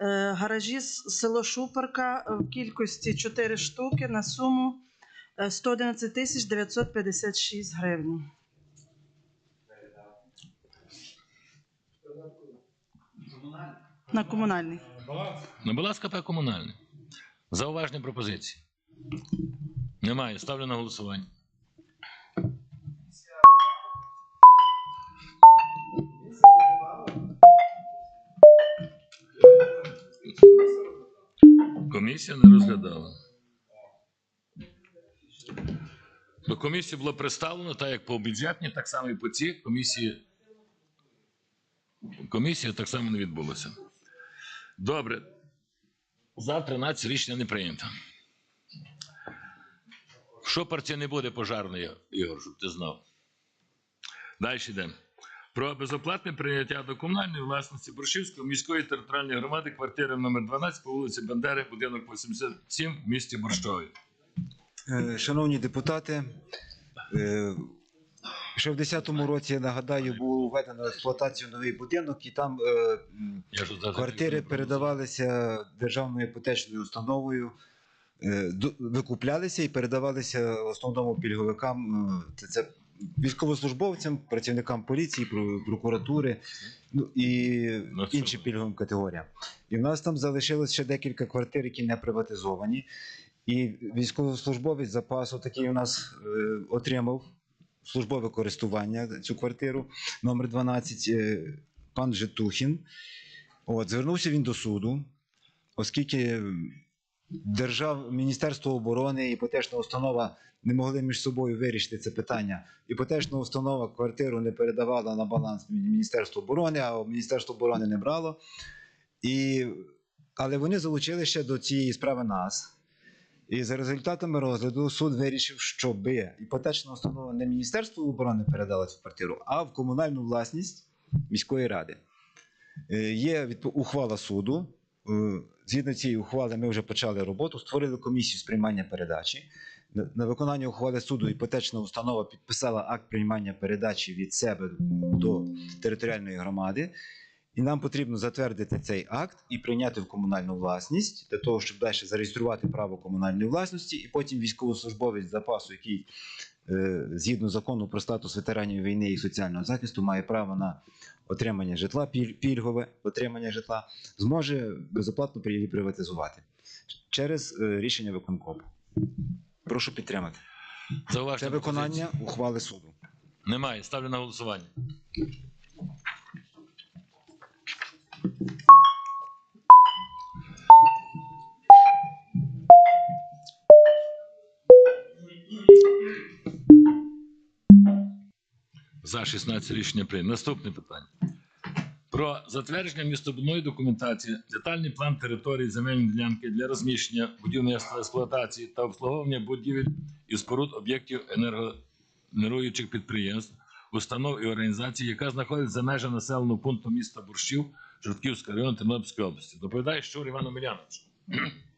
Е, Гаражі с- село Шуперка е, в кількості 4 штуки на суму е, 111 тисяч 956 гривень. На комунальний. На баланс КП комунальний. Зауваження пропозиції. Немає. Ставлю на голосування. Комісія не розглядала. До комісії було представлено, так як по бюджетній, так само і по цій комісії. Комісія так само не відбулася. Добре. За 13 рішення не прийнято. В Шопарці не буде пожарної, Ігор, щоб ти знав. Далі йдемо. Про безоплатне прийняття до комунальної власності Борщівської міської територіальної громади квартири номер 12 по вулиці Бандери, будинок 87 в місті Борщові. Е, Шановні депутати, е, ще в 2010 році, я нагадаю, було введено в експлуатацію новий будинок, і там е, квартири передавалися державною іпотечною установою, викуплялися і передавалися основному пільговикам. Це, це військовослужбовцям, працівникам поліції, прокуратури ну, і Ну, іншим пільговим категоріям. І в нас там залишилось ще декілька квартир, які не приватизовані. І військовослужбовець запасу такий у нас е, отримав службове користування цю квартиру номер 12 е, пан Житухін. От, звернувся він до суду, оскільки держав, Міністерство оборони іпотечна установа не могли між собою вирішити це питання. Іпотечна установа квартиру не передавала на баланс Міністерству оборони, а Міністерство оборони не брало. І, але вони залучили ще до цієї справи нас. І за результатами розгляду суд вирішив, щоб іпотечна установа не Міністерство оборони передала цю квартиру, а в комунальну власність міської ради. Е, Є ухвала суду. Е, Згідно цієї ухвали, ми вже почали роботу, створили комісію з приймання передачі. На- На виконання ухвали суду іпотечна установа підписала акт приймання передачі від себе до територіальної громади. І нам потрібно затвердити цей акт і прийняти в комунальну власність для того, щоб далі зареєструвати право комунальної власності, і потім військовослужбовець запасу, який згідно закону про статус ветеранів війни і соціального захисту має право на отримання житла, пільгове отримання житла, зможе безоплатно її приватизувати через е, рішення виконкому. Прошу підтримати. Зауваження Це виконання пропозиції. ухвали суду. Немає. Ставлю на голосування. За 16 рішення прийнято. Наступне питання. Про затвердження містобудної документації, детальний план території земельної ділянки для розміщення будівництва, експлуатації та обслуговування будівель і споруд об'єктів енергогенеруючих підприємств, установ і організацій, яка знаходиться за межами населеного пункту міста Борщів, Жовтківського району Тернопільської області. Доповідає Щур Іван Омелянович.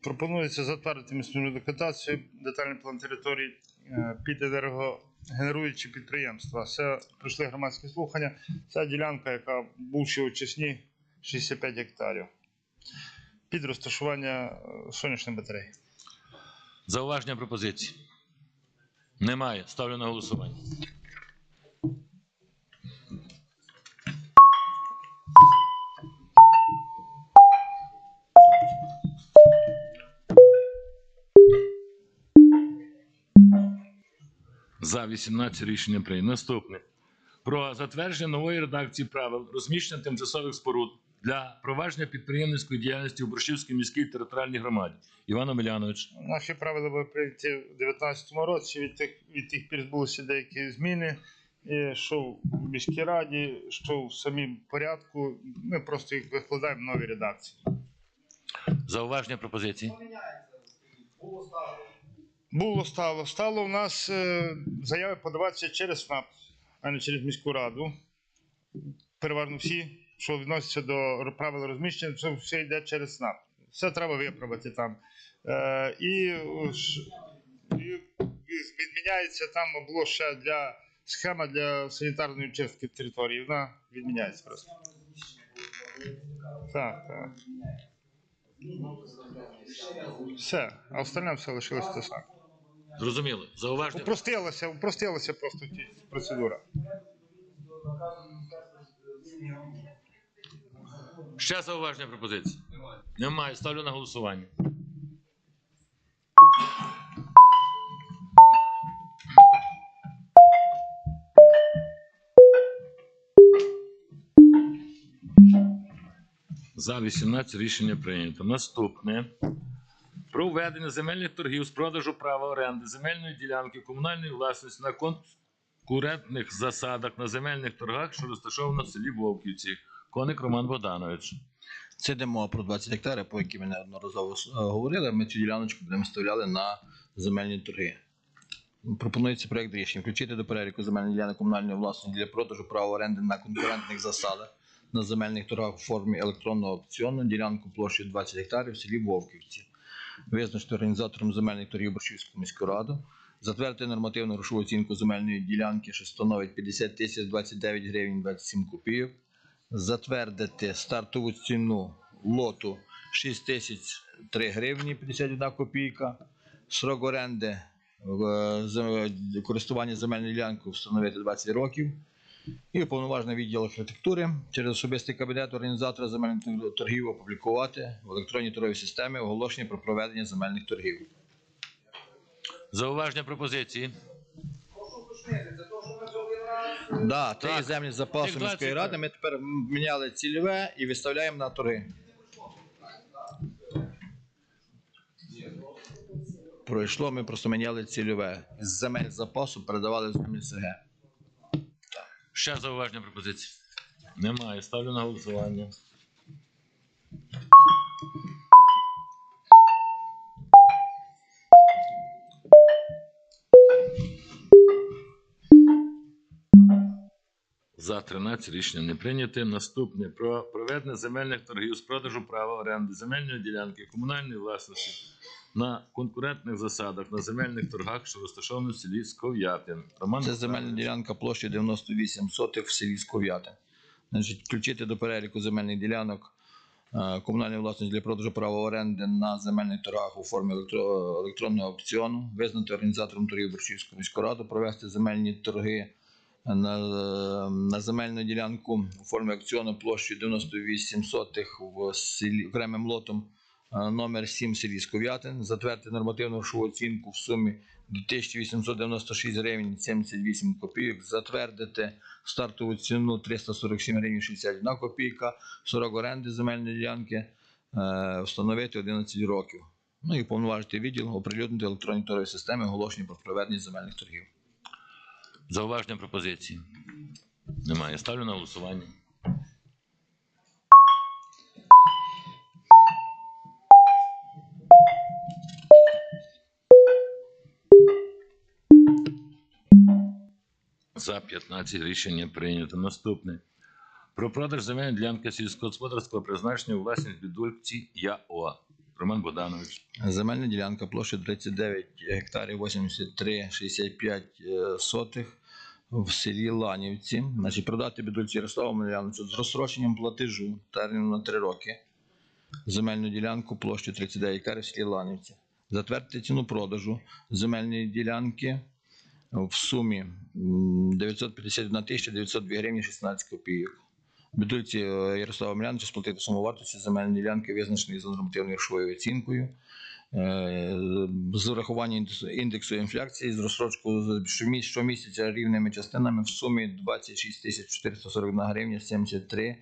Пропонується затвердити місцеву документацію, детальний план території е, під енергогенеруючі підприємства. Це прийшли громадські слухання. Ця ділянка, яка бувши Чесні, 65 гектарів. Під розташування е, сонячних батарей. Зауваження пропозиції. Немає. Ставлю на голосування. За 18 рішення прийнято. Наступне. Про затвердження нової редакції правил розміщення тимчасових споруд для провадження підприємницької діяльності у Борщівській міській територіальній громаді. Іван Омелянович. Наші правила були прийняті у 2019 році. Від тих, від тих пір відбулися деякі зміни. І що в міській раді, що в самім порядку. Ми просто їх викладаємо в новій редакції. Зауваження пропозиції. Було стало. Стало у нас е, заяви подаватися через СНАП, а не через міську раду. Переважно всі, що відносяться до правил розміщення, це все йде через СНАП. Все треба виправити там. Е, і, е, і відміняється там було ще для схема для санітарної чистки території. Вона відміняється просто. Так, так. Все, а остальне все лишилось те саме. Зрозуміло. Зауваження. Упростилася, упростилася просто ті- процедура. Ще зауваження пропозиції? Немає. Ставлю на голосування. За 18 рішення прийнято. Наступне. Про введення земельних торгів з продажу права оренди земельної ділянки комунальної власності на конкурентних засадах на земельних торгах, що розташовано в селі Вовківці. Коник Роман Богданович. Це йде мова про 20 гектарів, по які ми неодноразово е, говорили. Ми цю діляночку будемо вставляли на земельні торги. Пропонується проект рішення включити до переліку земельних ділянок комунальної власності для продажу права оренди на конкурентних засадах на земельних торгах у формі електронного аукціону ділянку площею 20 гектарів в селі Вовківці. Визначити організатором земельних торгів Борщівську міську раду. Затвердити нормативну грошову оцінку земельної ділянки, що становить 50 тисяч 29 гривень 27 копійок затвердити стартову ціну лоту 6 тисяч 3 гривні 51 копійка, срок оренди е, користування земельною ділянкою встановити 20 років. І уповноважений відділ архітектури через особистий кабінет організатора земельних торгів опублікувати в електронній торговій системі оголошення про проведення земельних торгів. Зауваження пропозиції. Да, Так. землі запасу міської ради. Ми тепер міняли цільове і виставляємо на торги. Пройшло, ми просто міняли цільове. З земель запасу передавали землі СГ. Ще зауваження пропозиції. Немає. Ставлю на голосування. За 13 рішення не прийняте. Наступне про проведення земельних торгів з продажу права оренди земельної ділянки комунальної власності на конкурентних засадах на земельних торгах, що розташовані в селі Сков'ятин. Роман Це земельна ділянка площею 98 сотих в селі Сков'яти. Значить, включити до переліку земельних ділянок е, комунальної власності для продажу права оренди на земельних торгах у формі електро- електронного аукціону, визнати організатором торгів Борщівську міську раду, провести земельні торги на, на земельну ділянку у формі аукціону площею 98 сотих в селі окремим лотом номер 7 в селі Сков'ятин, затвердити нормативну грошову оцінку в сумі 2896 гривень 78 копійок, затвердити стартову ціну 347 гривень 61 копійка, 40 оренди земельної ділянки, е, встановити 11 років. Ну і повноважити відділ, оприлюднити електронні торгові системи, оголошення про проведення земельних торгів. Зауваження пропозиції. Немає. Ставлю на голосування. За 15 рішення прийнято. Наступне. Про продаж земельної ділянки сільськогосподарського призначення у власність бідульці ЯО. Роман Богданович. Земельна ділянка площею 39 гектарів 83,65 е, сотих в селі Ланівці. Значить, продати бідульці Ярославу Миляновичу з розстроченням платежу терміном на 3 роки. Земельну ділянку площею 39 гектарів в селі Ланівці. Затвердити ціну продажу земельної ділянки в сумі м, 951 тисяча 902 гривні 16 копійок. Е, Ярослава Миляновича сплатити суму вартості земельної ділянки, визначеної за нормативною грошовою оцінкою. Е, З урахуванням індексу- інфляції з розстрочкою щомісяця рівними частинами в сумі 26 тисяч 441 гривня 73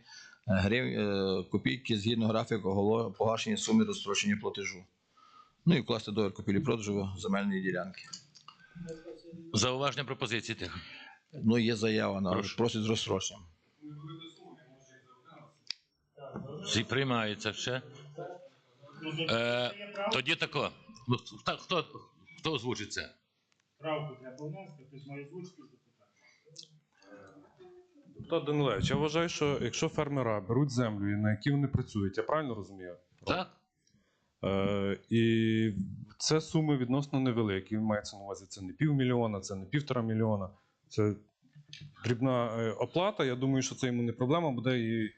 грив... е, копійки згідно графіку погашення суми розстрочення платежу. Ну і вкласти договір купівлі-продажу земельної ділянки. Зауваження пропозиції тих. Ну, є заява на Прошу. просить з розстроченням. Всі приймається ще. Е, тоді тако. Ну, хто, хто, хто озвучить це? Правку треба внести, хтось має озвучити запитання. Депутат Данилевич, я вважаю, що якщо фермера беруть землю, на якій вони працюють, я правильно розумію? Так? Е, і це суми відносно невеликі. Мається на увазі, це не півмільйона, це не півтора мільйона. Це дрібна е, оплата. Я думаю, що це йому не проблема буде. І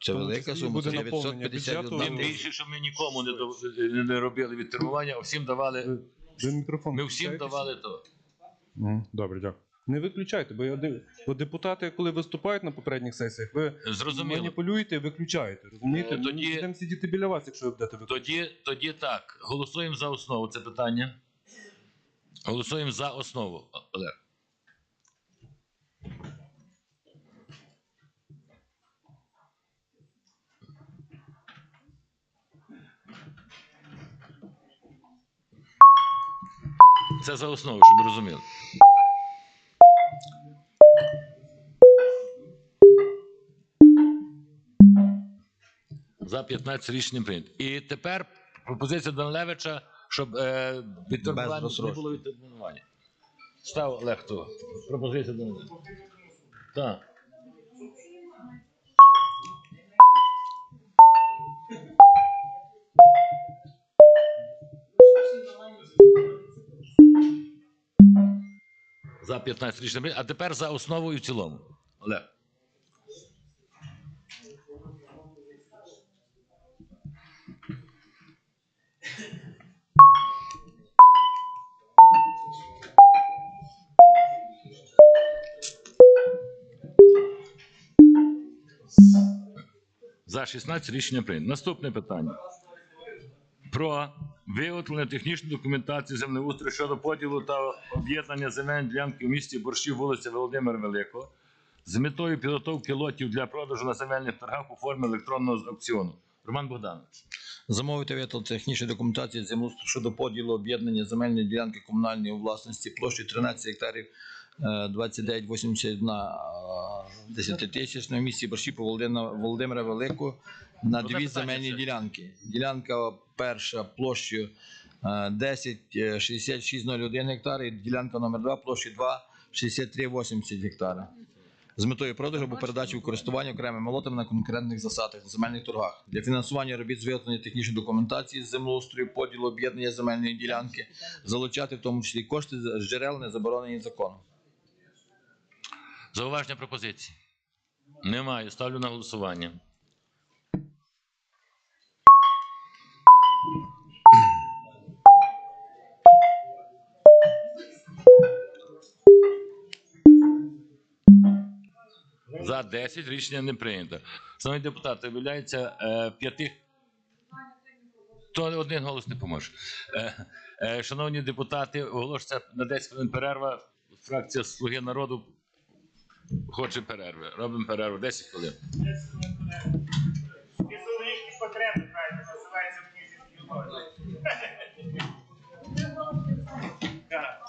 Це Тому велика сума, буде це наповнення 951 бюджету. Тим більше, що ми нікому не, до- не робили відтермування, а всім давали. Ви мікрофон Ми всім включаєтесь? давали то. Добре, дякую. Не виключайте, бо я див- бо депутати, коли виступають на попередніх сесіях, ви Зрозуміло. маніпулюєте і виключаєте. Розумієте? Е, тоді- Ми будемо сидіти біля вас, якщо ви будете виключати. Тоді, тоді так. Голосуємо за основу це питання. Голосуємо за основу. Олег. Це за основу, щоб ви розуміли. За 15 рішення прийнято. І тепер пропозиція Данилевича, щоб е, відтермінування не було відтермінування. Став Олег ту. Пропозиція Данилевича. Так. За 15 рішення прийнято. А тепер за основу і в цілому. Олег. За 16 рішення прийнято. Наступне питання. Про виготовлення технічної документації землеустрою щодо поділу та об'єднання земельної ділянки у місті Борщів, вулиця Володимира Великого, з метою підготовки лотів для продажу на земельних торгах у формі електронного аукціону. Роман Богданович. Замовити виготовлення технічної документації землеустрою щодо поділу об'єднання земельної ділянки комунальної власності площею 13 гектарів 29,81 10 тисяч на місці борщі по Володимира, Великого на дві земельні ділянки. Ділянка перша площею е, 10 е, 66,01 гектар і ділянка номер 2 площею 2 63,80 гектара. З метою продажу або передачі у користування окремими лотами на конкурентних засадах на земельних торгах для фінансування робіт з виготовлення технічної документації з землеустрою, поділу об'єднання земельної ділянки, залучати в тому числі кошти з джерел, не заборонені законом. Зауваження пропозиції? Немає. Ставлю на голосування. За 10 рішення не прийнято. Шановні депутати, виявляється е, п'яти. То один голос не поможе. Е, е, шановні депутати, оголошується на 10 хвилин перерва. Фракція Слуги народу хоче перерви. Робимо перерву 10 хвилин. Фізіологічні потреби, правильно, називається в книзі. Так.